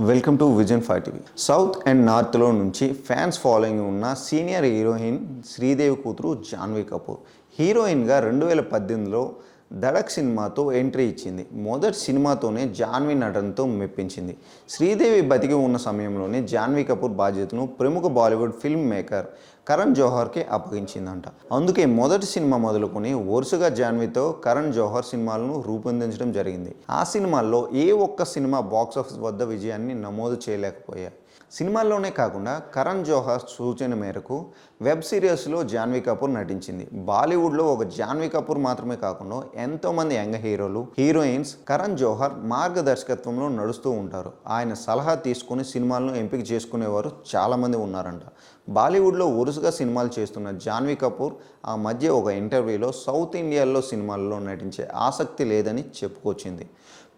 Welcome to vision five TV south and నార్త్లో నుంచి fans following ఉన్న సీనియర్ హీరోయిన్ శ్రీదేవి కూతురు జాన్వీ కపూర్. హీరోయిన్గా రెండు వేల పద్దెనిమిదిలో దడక్ సినిమాతో ఎంట్రీ ఇచ్చింది. మొదటి సినిమాతోనే జాన్వీ నటనతో మెప్పించింది. శ్రీదేవి బతికి ఉన్న సమయంలోనే జాన్వీ కపూర్ బాధ్యతను ప్రముఖ బాలీవుడ్ ఫిల్మ్ మేకర్ కరణ్ జోహర్కి అప్పగించిందంట. అందుకే మొదటి సినిమా మొదలుకొని వరుసగా జాన్వీతో కరణ్ జోహర్ సినిమాలను రూపొందించడం జరిగింది. ఆ సినిమాల్లో ఏ ఒక్క సినిమా బాక్స్ ఆఫీస్ వద్ద విజయాన్ని నమోదు చేయలేకపోయాయి. సినిమాల్లోనే కాకుండా కరణ్ జోహర్ సూచన మేరకు వెబ్ సిరీస్లో జాన్వీ కపూర్ నటించింది. బాలీవుడ్లో ఒక జాన్వీ కపూర్ మాత్రమే కాకుండా ఎంతోమంది యంగ్ హీరోలు హీరోయిన్స్ కరణ్ జోహర్ మార్గదర్శకత్వంలో నడుస్తూ ఉంటారు. ఆయన సలహా తీసుకుని సినిమాలను ఎంపిక చేసుకునేవారు చాలామంది ఉన్నారంట. బాలీవుడ్లో వరుసగా సినిమాలు చేస్తున్న జాన్వీ కపూర్ ఆ మధ్య ఒక ఇంటర్వ్యూలో సౌత్ ఇండియాలో సినిమాల్లో నటించే ఆసక్తి లేదని చెప్పుకొచ్చింది.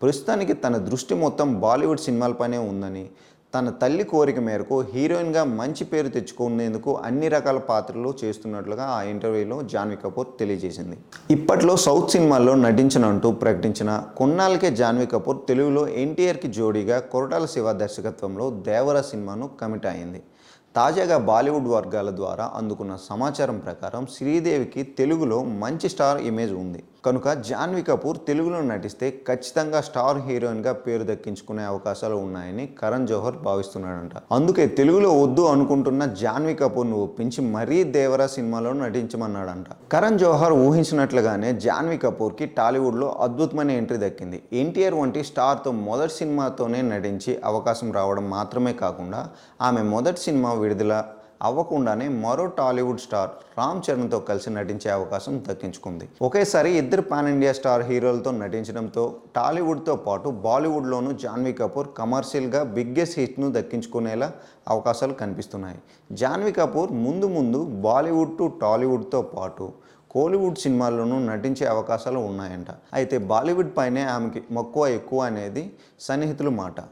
ప్రస్తుతానికి తన దృష్టి మొత్తం బాలీవుడ్ సినిమాలపైనే ఉందని తన తల్లి కోరిక మేరకు హీరోయిన్గా మంచి పేరు తెచ్చుకునేందుకు అన్ని రకాల పాత్రలు చేస్తున్నట్లుగా ఆ ఇంటర్వ్యూలో జాన్వీ కపూర్ తెలియజేసింది. ఇప్పట్లో సౌత్ సినిమాల్లో నటించనంటూ ప్రకటించిన కొన్నాళ్ళకే జాన్వీ కపూర్ తెలుగులో ఎన్టీఆర్కి జోడీగా కొరటాల శివ దర్శకత్వంలో దేవర సినిమాను కమిట్ అయింది. తాజాగా బాలీవుడ్ వర్గాల ద్వారా అందుకున్న సమాచారం ప్రకారం శ్రీదేవికి తెలుగులో మంచి స్టార్ ఇమేజ్ ఉంది. కనుక జాన్వీ కపూర్ తెలుగులో నటిస్తే ఖచ్చితంగా స్టార్ హీరోయిన్గా పేరు దక్కించుకునే అవకాశాలు ఉన్నాయని కరణ్ జోహర్ భావిస్తున్నాడంట. అందుకే తెలుగులో వద్దు అనుకుంటున్న జాన్వీ కపూర్ను ఒప్పించి మరీ దేవరా సినిమాలో నటించమన్నాడంట. కరణ్ జోహర్ ఊహించినట్లుగానే జాన్వీ కపూర్కి టాలీవుడ్లో అద్భుతమైన ఎంట్రీ దక్కింది. ఎన్టీఆర్ వంటి స్టార్తో మొదటి సినిమాతోనే నటించి అవకాశం రావడం మాత్రమే కాకుండా ఆమె మొదటి సినిమా విడుదల అవ్వకుండానే మరో టాలీవుడ్ స్టార్ రామ్ చరణ్తో కలిసి నటించే అవకాశం దక్కించుకుంది. ఒకేసారి ఇద్దరు పాన్ ఇండియా స్టార్ హీరోలతో నటించడంతో టాలీవుడ్తో పాటు బాలీవుడ్లోనూ జాన్వీ కపూర్ కమర్షియల్గా బిగ్గెస్ట్ హిట్ను దక్కించుకునేలా అవకాశాలు కనిపిస్తున్నాయి. జాన్వీ కపూర్ ముందు ముందు బాలీవుడ్ టు టాలీవుడ్తో పాటు కోలీవుడ్ సినిమాల్లోనూ నటించే అవకాశాలు ఉన్నాయంట. అయితే బాలీవుడ్ పైనే ఆమెకి మక్కువ ఎక్కువ అనేది సన్నిహితుల మాట.